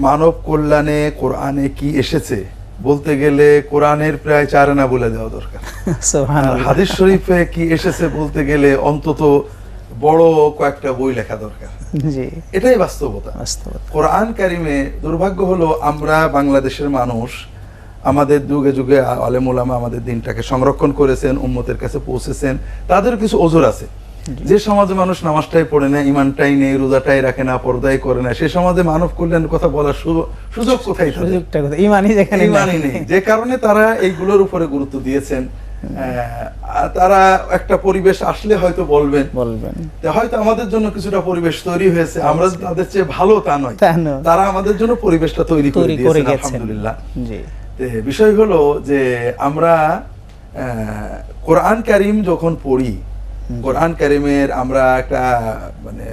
মানব কল্যাণে কোরআনে কি এসেছে? বলতে গেলে কোরআনের প্রায় চার আনা বলে দেওয়া দরকার। হাদিস শরীফে কি এসেছে বলতে গেলে অন্তত বড় কয়েকটা বই লেখা দরকার। জি। এটাই বাস্তবতা। বাস্তবতা। কোরআন কারিমে দুর্ভাগ্য হলো আমরা বাংলাদেশের মানুষ আমাদের যুগে যুগে আলেমুলামা আমাদের দিনটাকে সংরক্ষণ করেছেন উম্মতের কাছে পৌঁছেছেন তাদের কিছু ওজোর আছে। যে সমাজে মানুষ নামাজটাই পড়ে না ইমানটাই নেই রোজাটাই রাখে না পর্দাই করে না সে সমাজে মানব কল্যাণের কথা বলার সুযোগ কোথায় সুযোগটা কোথায়? ইমানই যেখানে ইমানই নেই। যে কারণে তারা এইগুলোর উপরে গুরুত্ব দিয়েছেন। তারা একটা পরিবেশ আসলে হয়তো বলবেন। বলবেন। হয়তো আমাদের জন্য কিছুটা পরিবেশ তৈরি হয়েছে আমরা তাদের চেয়ে ভালো তা নয়। তারা আমাদের জন্য পরিবেশটা তৈরি করে দিয়েছেন গেছেন। আলহামদুলিল্লাহ। জি। বিষয় হলো যে আমরা আহ, কোরআন কারিম যখন পড়ি কোরআন কারিমের আমরা একটা মানে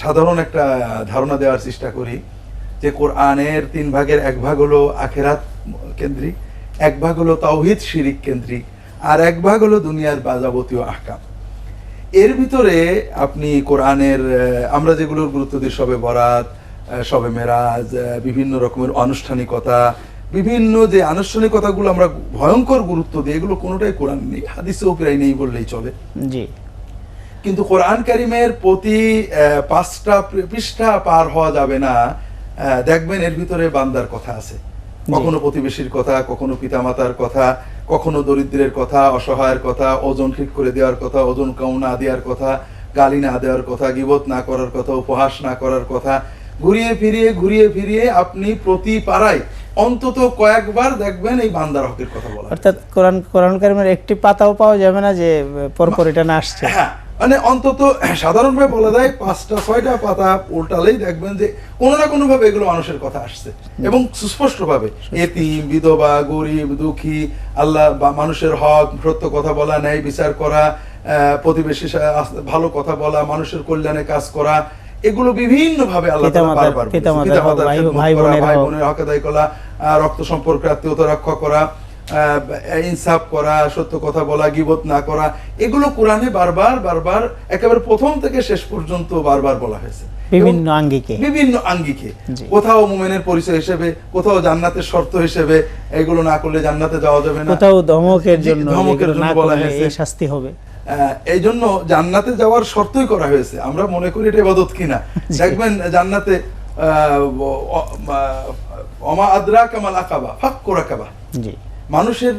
সাধারণ একটা ধারণা দেওয়ার চেষ্টা করি যে কোরআনের তিন ভাগের এক ভাগ হলো আখেরাত কেন্দ্রিক এক ভাগ হলো তাওহিদ শিরিক কেন্দ্রিক আর এক ভাগ হলো দুনিয়ার বাজাবতীয় আহকাম। এর ভিতরে আপনি কোরআনের আমরা যেগুলোর গুরুত্ব দিই সবে বরাত সবে মেরাজ বিভিন্ন রকমের আনুষ্ঠানিকতা বিভিন্ন যে আনুষ্ঠানিকতাগুলো আমরা ভয়ঙ্কর গুরুত্ব দিই এগুলো কোনোটাই কোরআন নেই হাদিসেও প্রায় নেই বললেই চলে। জি। কিন্তু কোরআন কারিমের প্রতি পাঁচটা পৃষ্ঠা পার হওয়া যাবে না। দেখবেন এর ভিতরে বান্দার কথা আছে। কখনো প্রতিবেশীর কথা কখনো পিতামাতার কথা কখনো দরিদ্রের কথা অসহায়ের কথা ওজন ঠিক করে দেওয়ার কথা ওজন কম না দেওয়ার কথা গালি না দেওয়ার কথা গিবত না করার কথা উপহাস না করার কথা ঘুরিয়ে ফিরিয়ে ঘুরিয়ে ফিরিয়ে আপনি প্রতি পাড়ায় অন্তত কয়েকবার দেখবেন এই বান্দার হকের কথা বলা। অর্থাৎ কোরআন কোরআন কারিমের একটি পাতাও পাওয়া যাবে না যে পরপর এটা না আসছে। হ্যাঁ মানে অন্তত সাধারণভাবে বলা যায় পাঁচটা ছয়টা পাতা উল্টালেই দেখবেন যে কোনো না কোনো ভাবে এগুলো মানুষের কথা আসছে এবং সুস্পষ্ট ভাবে এতিম বিধবা গরিব দুঃখী আল্লাহ বা মানুষের হক সত্য কথা বলা ন্যায় বিচার করা আহ, প্রতিবেশীর ভালো কথা বলা মানুষের কল্যাণে কাজ করা এগুলো বিভিন্ন ভাবে আল্লাহ বারবার ভাই- বোনের হক। আদায় করা রক্ত সম্পর্কে আত্মীয়তা রক্ষা করা ইনসাফ করা সত্য কথা বলা গিবত না করা এগুলো কোরআনে বারবার বারবার একেবারে প্রথম থেকে শেষ পর্যন্ত বারবার বলা হয়েছে। বিভিন্ন আঙ্গিকে। বিভিন্ন আঙ্গিকে। কোথাও মুমেনের পরিচয় হিসেবে কোথাও জান্নাতের শর্ত হিসেবে এগুলো না করলে জান্নাতে যাওয়া যাবে না। কোথাও ধমকের জন্য ধমকের জন্য বলা হয়েছে। শাস্তি হবে। এই জন্য জান্নাতে যাওয়ার শর্তই করা হয়েছে। আমরা মনে করি এটা ইবাদত কিনা। দেখবেন জান্নাতে অমা আদ্রা কামাল আকাবা ফাক রাকাবা। জি। মানুষের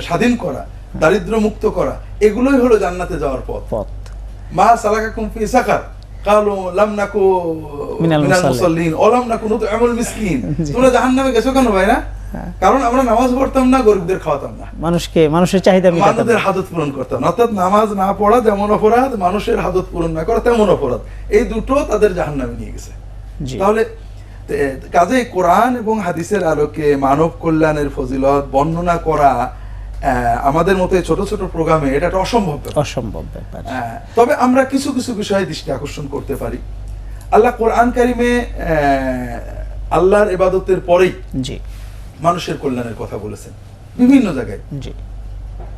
স্বাধীন করা দারিদ্র মুক্ত করা এগুলোই হলো জান্নাতে যাওয়ার পথ। পথ। মা সালাকাকুম ফি সাকার কালু লাম নাকু মিনাল মুসাল্লিন। ওলাম নাকু নুতআমুল মিসকিন। তোমরা জাহান্নামে গেছো কেন ভাই না কারণ আমরা নামাজ পড়তাম না গরিবদের খাওয়াতাম না। মানুষকে মানুষের চাহিদা মেটাতে মানুষের হাজত পূরণ করতাম। অর্থাৎ নামাজ না পড়া যেমন অপরাধ মানুষের হাজত পূরণ না করা তেমন অপরাধ। এই দুটো তাদের জাহান্নামে নিয়ে গেছে। জি। তাহলে কাজে কোরআন এবং হাদিসের আলোকে মানব কল্যাণের ফজিলত বর্ণনা করা আমাদের মতো ছোট ছোট প্রোগ্রামে এটা একটা অসম্ভব। অসম্ভব ব্যাপার। তবে আমরা কিছু কিছু বিষয়ে দৃষ্টি আকর্ষণ করতে পারি। আল্লাহ কোরআন কারিমে আল্লাহর ইবাদতের পরেই জি। মানুষের কল্যাণের কথা বলেছেন। বিভিন্ন জায়গায়। জি।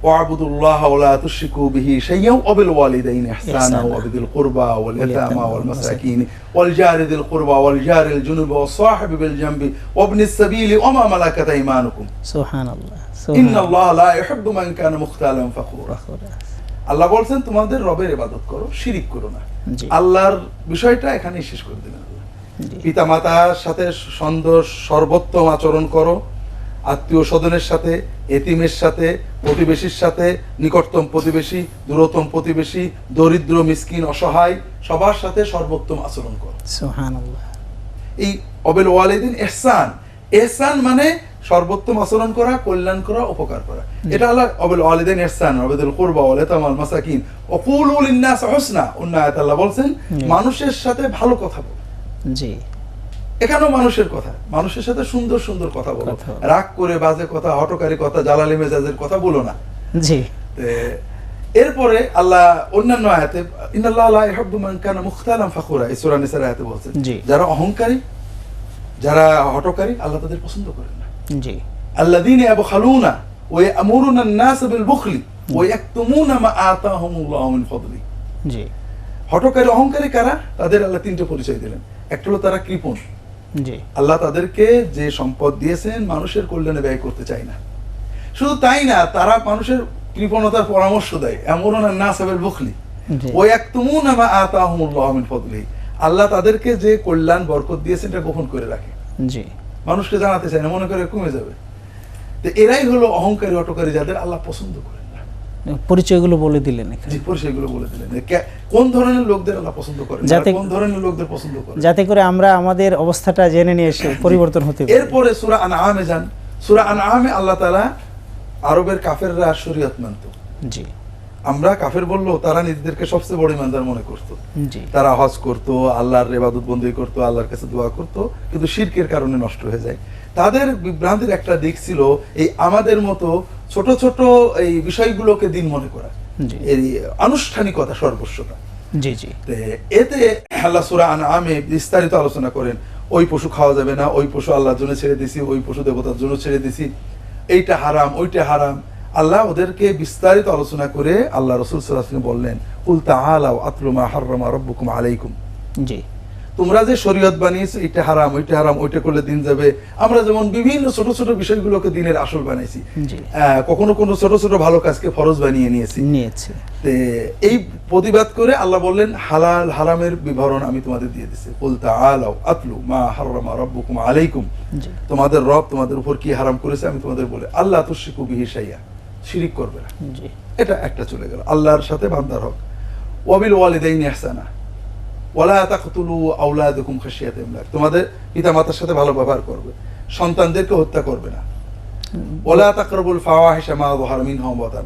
واعبدوا الله ولا تشركوا به شيئا وبالوالدين احسانا إحسانا. وبذي القربى واليتامى واليتامى والمساكين والجار ذي القربى والجار الجنب والصاحب بالجنب وابن السبيل وما ملكت ايمانكم সুবহানাল্লাহ ان الله لا يحب من كان مختالا فخورا সুবহানাল্লাহ আল্লাহ বলছেন তোমাদের রবের ইবাদত করো শিরিক করো না জি আল্লাহর বিষয়টা এখানেই শেষ করে দিলেন আল্লাহ জি পিতা মাতার সাথে সন্দেহ সর্বোত্তম আচরণ করো আত্মীয় স্বজনের সাথে এতিমের সাথে প্রতিবেশীর সাথে নিকটতম প্রতিবেশী দূরতম প্রতিবেশী দরিদ্র মিসকিন অসহায় সবার সাথে সর্বোত্তম আচরণ করো। এই অবেল ওয়ালিদিন এহসান। এহসান মানে সর্বোত্তম আচরণ করা কল্যাণ করা উপকার করা। এটা হলো অবেল ওয়ালিদিন এহসান অবেদুল কুরবা ওয়াল ইয়াতামাল মাসাকিন। ওয়াকুলু লিন-নাস হুসনা অন্য আয়াত আল্লাহ বলছেন মানুষের সাথে ভালো কথা বল। জি। এখানেও মানুষের কথা। মানুষের সাথে সুন্দর সুন্দর কথা বলো। রাগ করে বাজে কথা হটকারী কথা জালালি মেজাজের কথা বলো না। জি। এরপরে আল্লাহ অন্যান্য আয়াতে ইন্নাল্লাহ মান কানা মুখতালান ফাখুরা এই সূরা নিসার আয়াতে বলছেন। যারা অহংকারী যারা হটকারী আল্লাহ তাদের পছন্দ করেন না। জি। আল্লাযীনা ইয়াবখালুনা ওয়া ইয়ামুরুনা আন-নাস বিল বুখলি ওয়া ইয়াকতুমুনা মা আতাহুমুল্লাহু মিন ফাদলি জি। হটকারী অহংকারী কারা? তাদের আল্লাহ তিনটে পরিচয় দিলেন। একটা হলো তারা কৃপণ। আল্লাহ তাদেরকে যে সম্পদ দিয়েছেন মানুষের কল্যাণে ব্যয় করতে চায় না। শুধু তাই না তারা মানুষের কৃপণতার পরামর্শ দেয়। এমন না সাবেল বুখলি। জি। ও এক তুমুন আমা আতাহুমুল্লাহ ফদলিহি আল্লাহ তাদেরকে যে কল্যাণ বরকত দিয়েছেন এটা গোপন করে রাখে। জি। মানুষকে জানাতে চায় না মনে করে কমে যাবে। তো এরাই হলো অহংকারী অটকারী যাদের আল্লাহ পছন্দ করেন না পরিচয়গুলো বলে দিলেন এখানে। জি বলে দিলেন। কোন ধরনের লোকদের আল্লাহ পছন্দ করেন? যাতে- কোন ধরনের লোকদের পছন্দ করেন? যাতে করে আমরা আমাদের অবস্থাটা জেনে নিয়ে এসে পরিবর্তন হতে পারি। এরপরে সুরা আনআমে যান। সুরা আনআমে আল্লাহ তাআলা আরবের কাফেররা শরীয়ত মানত। জি। আমরা কাফের বলল তারা নিজেদেরকে সবচেয়ে বড় ইমানদার মনে করতো। জি। তারা হজ করত আল্লাহর রেবাদত বন্দি করতো আল্লাহর কাছে দোয়া করত কিন্তু শিরকের কারণে নষ্ট হয়ে যায়। তাদের বিভ্রান্তির একটা দিক ছিল এই আমাদের মতো ছোট ছোট এই বিষয়গুলোকে দিন মনে করা। এই আনুষ্ঠানিকতা সর্বস্বতা জি জি। এতে আল্লাহ সুরা আনআমে বিস্তারিত আলোচনা করেন ওই পশু খাওয়া যাবে না ওই পশু আল্লাহর জন্য ছেড়ে দিছি ওই পশু দেবতার জন্য ছেড়ে দিছি এইটা হারাম ওইটা হারাম। আল্লাহ ওদেরকে বিস্তারিত আলোচনা করে আল্লাহ রসুল সাল্লাহ বললেন উল তাআলাও আতলুমা হাররামা রব্বুকুম আলাইকুম। জি। তোমরা যে শরীয়ত বানিয়েছো এটা হারাম ওইটা হারাম ওইটা করলে দিন যাবে। আমরা যেমন বিভিন্ন ছোট ছোট বিষয়গুলোকে দিনের আসল বানাইছি। কখনো কোনো ছোট ছোট ভালো কাজকে ফরজ বানিয়ে নিয়েছি। নিয়েছে। এই প্রতিবাদ করে আল্লাহ বললেন হালাল হারামের বিবরণ আমি তোমাদের দিয়ে দিচ্ছি বলতে আলাও আতলু মা হাররামা রব্বুকুম আলাইকুম। তোমাদের রব তোমাদের উপর কি হারাম করেছে আমি তোমাদের বলে আল্লাহ তুশিকু বিহি শাইয়া শিরিক করবে না। এটা একটা চলে গেল আল্লাহর সাথে বান্দার হক। ওয়াবিল ওয়ালিদাইনি ইহসানা তাকতুলু ইমলাক। তোমাদের পিতামাতার সাথে ভালো ব্যবহার করবে। সন্তানদেরকে হত্যা করবে না। তাকরাবুল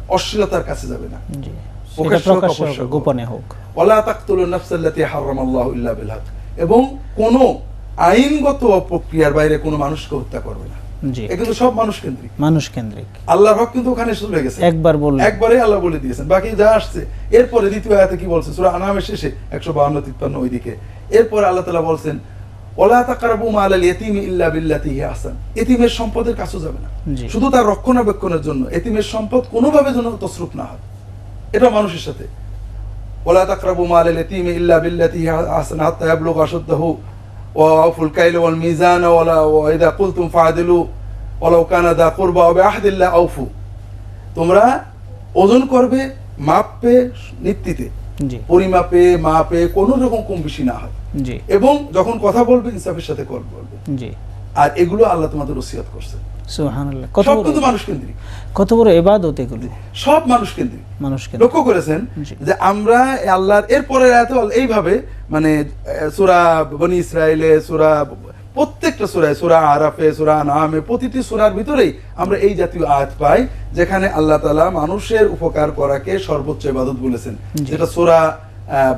অশ্লীলতার কাছে যাবে। গোপনে হোক। তাকতুলু নাফসাল্লাতী ইল্লা বিল হক। এবং কোন আইনগত প্রক্রিয়ার বাইরে কোনো মানুষকে হত্যা করবে না। জি। সব মানুষ কেন্দ্রিক মানুষ কেন্দ্রিক আল্লাহর হক কিন্তু ওখানে চলে গেছে। একবার বললেন। একবারে আল্লাহ বলে দিয়েছেন। বাকি যা আসছে এরপরে দ্বিতীয় আয়াতে কি বলছে? সূরা আনামের শেষে 152 53 ওইদিকে। এরপরে আল্লাহ তাআলা বলছেন ওয়ালা তাকরাবু মালাল ইয়াতীমি ইল্লা বিল্লাতি আহসান। এতিমের সম্পদের কাছে যাবে না। শুধু তার রক্ষণাবেক্ষণের জন্য এতিমের সম্পদ কোনোভাবে যেন তসরুপ না হয়। এটা মানুষের সাথে। ওয়ালা তাকরাবু মালাল ইয়াতীমি ইল্লা বিল্লাতি আহসান হাত্তা ইয়াবলুগা আশুদ্দাহু। ওয়াল মিজান ওয়ালা ওয়া ইযা কুলতুম ফাআদিলু ওয়ালাউ কানা দা কুরবা ওয়া বিআহদিল্লাহ আউফু তোমরা ওজন করবে মাপবে নীতিতে জি। পরিমাপে মাপে কোনো রকম কম বেশি না হয়। এবং যখন কথা বলবে ইনসাফের সাথে কল বলবে। জি। আর এগুলো আল্লাহ তোমাদের ওসিয়াত করছে। কত বড় মানুষ কেন্দ্রিক। কত বড় ইবাদত এগুলো? সব মানুষ কেন্দ্রিক। মানুষ লক্ষ্য করেছেন যে আমরা আল্লাহর এরপরে এইভাবে মানে সুরা বনি ইসরায়েলে সুরা প্রত্যেকটা সুরায় সুরা আরাফে সুরা নামে প্রতিটি সুরার ভিতরেই আমরা এই জাতীয় আয়াত পাই যেখানে আল্লাহ তাআলা মানুষের উপকার করাকে সর্বোচ্চ ইবাদত বলেছেন। যেটা সুরা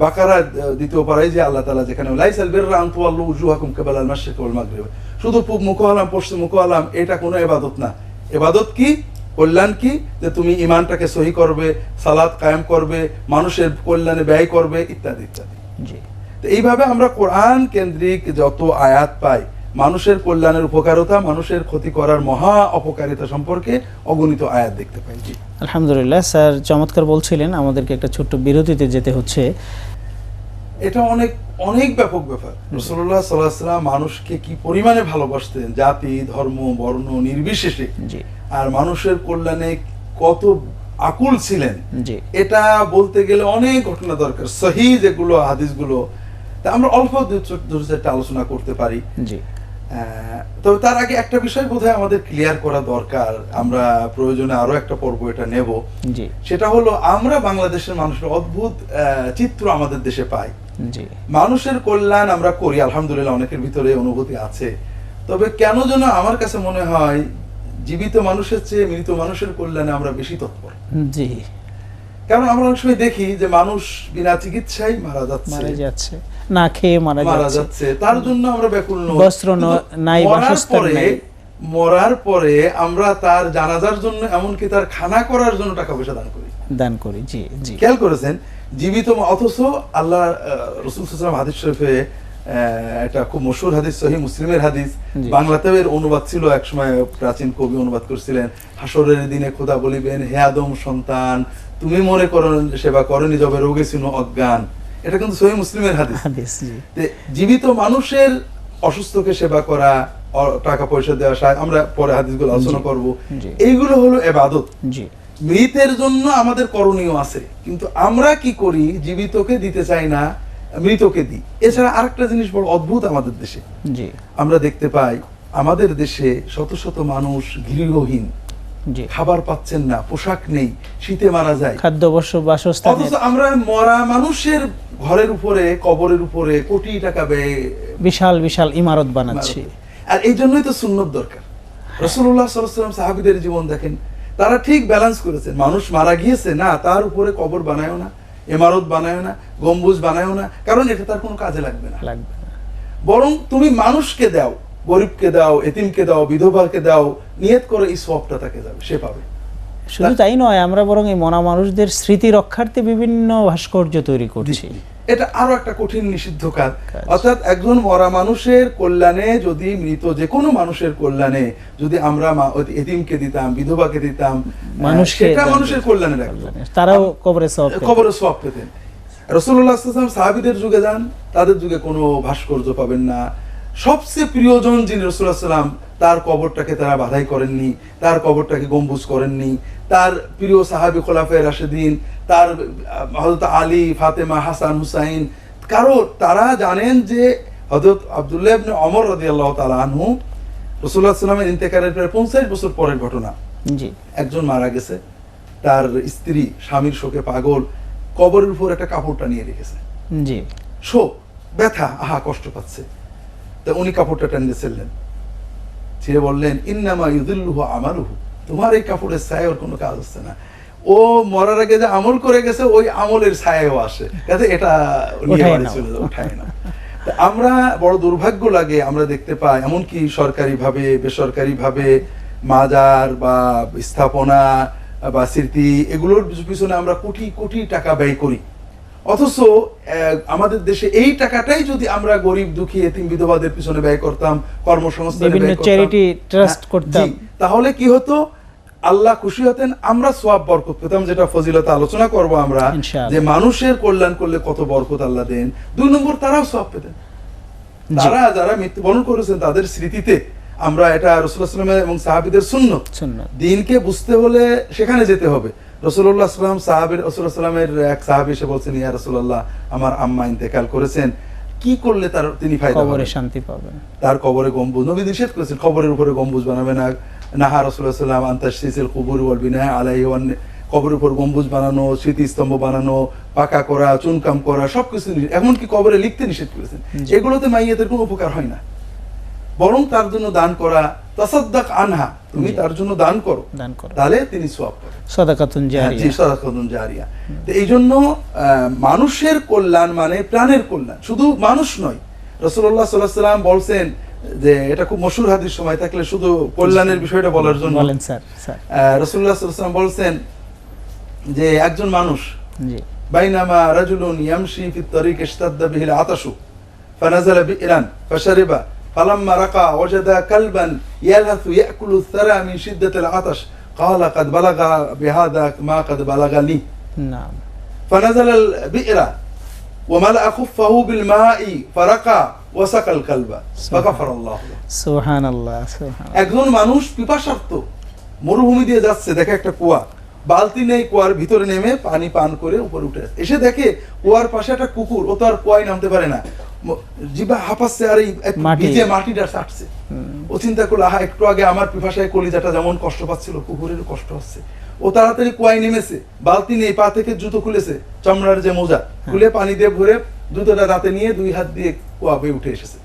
বাকারা দ্বিতীয় পারায় যে আল্লাহ তালা যেখানে লাইসাল বিররা আন তুওয়াল্লু উজুহাকুম কেবাল আল মাসে কেবল মাগরিব। শুধু পূব মুখ আলাম পশ্চিম মুখ আলাম এটা কোনো এবাদত না। এবাদত কি? কল্যাণ কি? যে তুমি ইমানটাকে সহি করবে সালাদ কায়েম করবে মানুষের কল্যাণে ব্যয় করবে ইত্যাদি ইত্যাদি। জি। তো এইভাবে আমরা কোরআন কেন্দ্রিক যত আয়াত পাই মানুষের কল্যাণের উপকারতা মানুষের ক্ষতি করার মহা অপকারিতা সম্পর্কে অগণিত আয়াত দেখতে পাই জি আলহামদুলিল্লাহ স্যার চমৎকার বলছিলেন আমাদেরকে একটা ছোট্ট বিরতিতে যেতে হচ্ছে। এটা অনেক অনেক ব্যাপক ব্যাপার। রসুল্লাহ সাল্লাহাম মানুষকে কি পরিমাণে ভালোবাসতেন? জাতি ধর্ম বর্ণ নির্বিশেষে। জি। আর মানুষের কল্যাণে কত আকুল ছিলেন। এটা বলতে গেলে অনেক ঘটনা দরকার। সহি যেগুলো হাদিসগুলো তা আমরা অল্প দু চারটা আলোচনা করতে পারি। তবে তার আগে একটা বিষয় বোধহয় আমাদের ক্লিয়ার করা দরকার। আমরা প্রয়োজনে আরও একটা পর্ব এটা নেব। সেটা হলো আমরা বাংলাদেশের মানুষের অদ্ভুত চিত্র আমাদের দেশে পাই। জি। মানুষের কল্যাণ আমরা করি আলহামদুলিল্লাহ অনেকের ভিতরে অনুভূতি আছে। তবে কেন যেন আমার কাছে মনে হয় জীবিত মানুষের চেয়ে মৃত মানুষের কল্যাণে আমরা বেশি তৎপর। জি। কারণ আমরা অনেক সময় দেখি যে মানুষ বিনা চিকিৎসায় মারা যাচ্ছে। মারা যাচ্ছে। না খেয়ে মারা যাচ্ছে। তার জন্য আমরা ব্যাকুল বস্ত্র নাই, মরার বাসস্থান পরে নাই। মরার পরে আমরা তার জানাজার জন্য এমনকি তার খানা করার জন্য টাকা পয়সা দান করি। দান করি জি জি। খেয়াল করেছেন? জীবিত অথচ আল্লাহ রসুল হাদিস শরীফে একটা খুব মশহুর হাদিস সহি মুসলিমের হাদিস। বাংলাতেও এর অনুবাদ ছিল একসময় প্রাচীন কবি অনুবাদ করছিলেন হাসরের দিনে খোদা বলিবেন হে আদম সন্তান তুমি মনে করো সেবা করনি যবে রোগে ছিল অজ্ঞান। এটা কিন্তু সহি মুসলিমের হাদিস। জীবিত মানুষের অসুস্থকে সেবা করা টাকা পয়সা দেওয়া সাহায্য- আমরা পরে হাদিসগুলো আলোচনা করব। এইগুলো হলো এবাদত। জি। মৃতের জন্য আমাদের করণীয় আছে কিন্তু আমরা কি করি? জীবিতকে দিতে চাই না মৃতকে দিই। এছাড়া আরেকটা জিনিস বড় অদ্ভুত আমাদের দেশে। জি। আমরা দেখতে পাই আমাদের দেশে শত শত মানুষ গৃহহীন। খাবার পাচ্ছেন না পোশাক নেই শীতে মারা যায়। খাদ্য অথচ আমরা মরা মানুষের ঘরের উপরে কবরের উপরে কোটি টাকা ব্যয় বিশাল বিশাল ইমারত বানাচ্ছি। আর এই জন্যই তো সুন্নত দরকার। রসুল্লাহ সাল্লাম সাহাবিদের জীবন দেখেন তারা ঠিক ব্যালেন্স করেছেন। মানুষ মারা গিয়েছে না তার উপরে কবর বানায়ও না। ইমারত বানায় না গম্বুজ বানায় না কারণ এটা তার কোনো কাজে লাগবে না। লাগবে। বরং তুমি মানুষকে দাও গরিবকে দাও এতিমকে দাও বিধবাকে দাও নিয়ত করে এই সবটা তাকে যাবে সে পাবে। শুধু তাই নয় আমরা বরং এই মনা মানুষদের স্মৃতি রক্ষার্থে বিভিন্ন ভাস্কর্য তৈরি করছি। এটা আরও একটা কঠিন নিষিদ্ধ কাজ। অর্থাৎ একজন মরা মানুষের কল্যাণে যদি মৃত যে কোনো মানুষের কল্যাণে যদি আমরা এতিমকে দিতাম বিধবাকে দিতাম মানুষকে সেটা মানুষের কল্যাণে রাখব তারাও কবরে সব পেতেন। রসুল্লাহ সাহাবিদের যুগে যান তাদের যুগে কোনো ভাস্কর্য পাবেন না। সবচেয়ে প্রিয়জন যিনি রসুল্লাহ সাল্লাম তার কবরটাকে তারা বাধাই করেননি তার কবরটাকে গম্বুজ করেননি। তার প্রিয় সাহাবি খোলাফে রাশেদিন তার হজরত আলী ফাতেমা হাসান হুসাইন কারও তারা জানেন যে হজরত আবদুল্লাহ ইবনে অমর রাদিয়াল্লাহু তাআলা আনহু রসুল্লাহ সাল্লামের ইন্তেকারের প্রায় পঞ্চাশ বছর পরের ঘটনা। একজন মারা গেছে তার স্ত্রী স্বামীর শোকে পাগল কবরের উপর একটা কাপড়টা নিয়ে রেখেছে। জি। শোক ব্যথা আহা কষ্ট পাচ্ছে। তা উনি কাপড়টা টেনে ছিলেন ছিঁড়ে বললেন ইন্নামা ইউদুল্লুহু আমালুহু। তোমার এই কাপড়ের ছায় ওর কোনো কাজ হচ্ছে না। ও মরার আগে যে আমল করে গেছে ওই আমলের ছায়াও আসে। কাজে এটা উঠায় চলে উঠায় না। আমরা বড় দুর্ভাগ্য লাগে আমরা দেখতে পাই এমনকি সরকারি ভাবে বেসরকারি ভাবে মাজার বা স্থাপনা বা স্মৃতি এগুলোর পিছনে আমরা কোটি কোটি টাকা ব্যয় করি। অথচ আমাদের দেশে এই টাকাটাই যদি আমরা গরিব দুঃখী এতিম বিধবাদের পিছনে ব্যয় করতাম কর্মসংস্থানে ব্যয় করতাম, হ্যাঁ, করতাম। তাহলে কি হতো? আল্লাহ খুশি হতেন আমরা সোয়াব বরকত পেতাম যেটা ফজিলত আলোচনা করব আমরা যে মানুষের কল্যাণ করলে কত বরকত আল্লাহ দেন। দুই নম্বর তারাও সোয়াব পেতেন। তারা যারা মৃত্যুবরণ করেছেন তাদের স্মৃতিতে আমরা এটা রসুল্লাহাম এবং সাহাবিদের শূন্য দিনকে বুঝতে হলে সেখানে যেতে হবে। রসুল্লাহ সাল্লাম সাহাবের রসুল্লাহ সাল্লামের এক সাহাবি এসে বলছেন ইয়া রসুল্লাহ আমার আম্মা ইন্তেকাল করেছেন। কি করলে তার তিনি কবরে শান্তি পাবেন। তার কবরে গম্বুজ। নবী নিষেধ করেছেন উপরে গম্বুজ বানাবে না। নাহা রসুল্লাহ সাল্লাম আন্তাশিসের কুবুর ওয়াল বিনায় আলাই ওয়ান কবরের উপর গম্বুজ বানানো স্মৃতিস্তম্ভ বানানো পাকা করা চুনকাম করা সবকিছু এমনকি কবরে লিখতে নিষেধ করেছেন। এগুলোতে মাইয়াতের কোনো উপকার হয় না। বরং তার জন্য দান করা তাসাদ্দাক আনহা তুমি তার জন্য দান করো। দান করো। তাহলে তিনি সোয়াব হ্যাঁ, সাদাকাতুন জারিয়া জি সাদাকাতুন জারিয়া। তো এই জন্য মানুষের কল্যাণ মানে প্রাণের কল্যাণ। শুধু মানুষ নয়। রসুল্লাহ সাল্লাহ সাল্লাম বলছেন যে এটা খুব মশুর হাদিস সময় থাকলে শুধু কল্যাণের বিষয়টা বলার জন্য। বলেন স্যার রসুল্লাহ সাল্লাম বলছেন যে একজন মানুষ জি। বাইনামা রাজুলুন ইয়ামশি ফিত তরিক ইশতাদ্দা বিহিল আতাশু ফানাজালা বিইরান ফাশারিবা فلما رقى وجد كلبا يلهث يأكل الثرى من شدة العطش قال قد بلغ بهذا ما قد بلغني নাম فنزل البئر وملأ خفه بالماء فرقى وسقى الكلب فغفر الله له সুবহান আল্লাহ সুবহান একজন মানুষ পিপাসার্থ মরুভূমি দিয়ে যাচ্ছে দেখে একটা কুয়া বালতি নেই কুয়ার ভিতরে নেমে পানি পান করে উপরে উঠে আসে। এসে দেখে কুয়ার পাশে একটা কুকুর ও তো আর কুয়ায় নামতে পারে না জিভা হাঁপাচ্ছে আর এই। ভিজে মাটিটা চাটছে ও চিন্তা করল আহা একটু আগে আমার পিপাসায় কলিজাটা যেমন কষ্ট পাচ্ছিল কুকুরেরও কষ্ট হচ্ছে। ও তাড়াতাড়ি কুয়ায় নেমেছে বালতি নেই পা থেকে জুতো খুলেছে চামড়ার যে মোজা। খুলে পানি দিয়ে ভরে জুতোটা রাতে নিয়ে দুই হাত দিয়ে কুয়া বেয়ে উঠে এসেছে।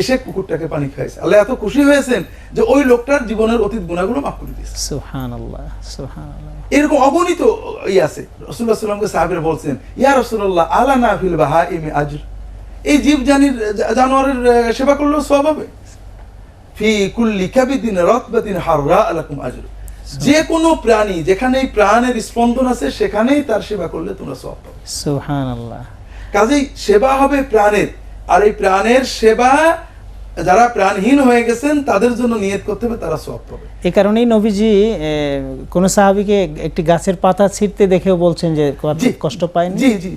এসে কুকুরটাকে পানি খাইছে আল্লাহ এত খুশি হয়েছেন যে ওই লোকটার জীবনের অতীত গুণাগুলো মাফ করে দিয়েছে। এরকম অগণিত ই আছে। রসুল্লাহ সাল্লামকে সাহাবিরা বলছেন ইয়া রসুল্লাহ আলা না ফিল বাহা ইমি আজর? এই জীব জানির জানোয়ারের সেবা করলেও সব হবে? ফি কুল্লি কাবিদিন রতবাদিন হাররা আলাকুম আজর। যে কোনো প্রাণী যেখানে প্রাণের স্পন্দন আছে সেখানেই তার সেবা করলে তোমরা সব পাবে। কাজেই সেবা হবে প্রাণের। আর এই প্রাণের সেবা যারা প্রাণহীন হয়ে গেছেন তাদের জন্য নিয়ত করতে হবে তারা সব পাবে। এই কারণেই নবীজি এ, কোন সাহাবীকে একটি গাছের পাতা ছিঁড়তে দেখেও বলছেন যে কষ্ট পায়নি? জি জি।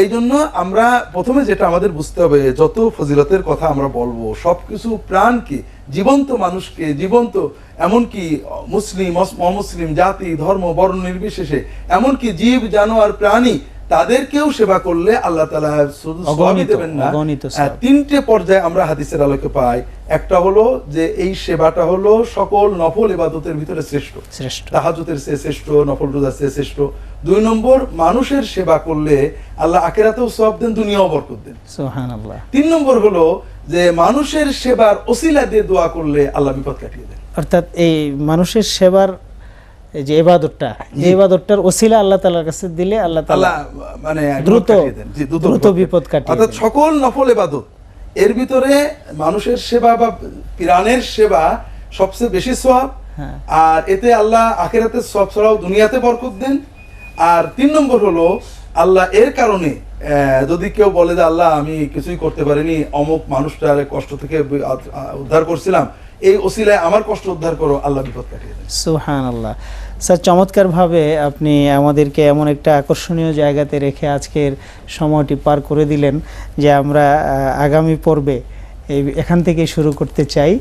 এই জন্য আমরা প্রথমে যেটা আমাদের বুঝতে হবে, যত ফজিলতের কথা আমরা বলব সব কিছু প্রাণকে জীবন্ত মানুষকে, জীবন্ত, এমনকি মুসলিম, অমুসলিম জাতি, ধর্ম, বর্ণ নির্বিশেষে, এমনকি জীব, জানোয়ার, প্রাণী তাদেরকেও সেবা করলে আল্লাহ তালা শুধু সবই দেবেন না। হ্যাঁ, তিনটে পর্যায়ে আমরা হাদিসের আলোকে পাই। একটা হলো যে এই সেবাটা হলো সকল নফল ইবাদতের ভিতরে শ্রেষ্ঠ। শ্রেষ্ঠ। তাহাজুতের চেয়ে শ্রেষ্ঠ নফল রোজার চেয়ে শ্রেষ্ঠ। দুই নম্বর মানুষের সেবা করলে আল্লাহ আখেরাতেও সব দেন দুনিয়াও বরকত দেন। তিন নম্বর হলো যে মানুষের সেবার ওসিলা দিয়ে দোয়া করলে আল্লাহ বিপদ কাটিয়ে দেন। অর্থাৎ এই মানুষের সেবার এই যে এবাদতটা এই এবাদতটার ওসিলা আল্লাহ তালার কাছে দিলে আল্লাহ তাআলা মানে দ্রুত দ্রুত বিপদ কাটিয়ে অর্থাৎ সকল নফল এবাদত এর ভিতরে মানুষের সেবা বা প্রাণের সেবা সবচেয়ে বেশি সওয়াব। হ্যাঁ। আর এতে আল্লাহ আখেরাতে সব ছাড়াও দুনিয়াতে বরকত দেন। আর তিন নম্বর হলো আল্লাহ এর কারণে যদি কেউ বলে যে আল্লাহ আমি কিছুই করতে পারিনি অমুক মানুষটার কষ্ট থেকে উদ্ধার করছিলাম এই ওসিলায় আমার কষ্ট উদ্ধার করো আল্লাহ বিপদ কাটিয়ে দেন। সুহান আল্লাহ স্যার, চমৎকারভাবে আপনি আমাদেরকে এমন একটা আকর্ষণীয় জায়গাতে রেখে আজকের সময়টি পার করে দিলেন যে আমরা আগামী পর্বে এই, এখান থেকে শুরু করতে চাই।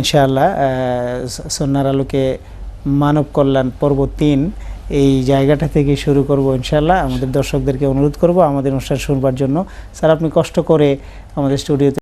ইনশাআল্লাহ সন্ন্যার আলোকে মানব কল্যাণ পর্ব তিন এই জায়গাটা থেকে শুরু করব ইনশাআল্লাহ। আমাদের দর্শকদেরকে অনুরোধ করব আমাদের অনুষ্ঠান শুনবার জন্য। স্যার, আপনি কষ্ট করে আমাদের স্টুডিওতে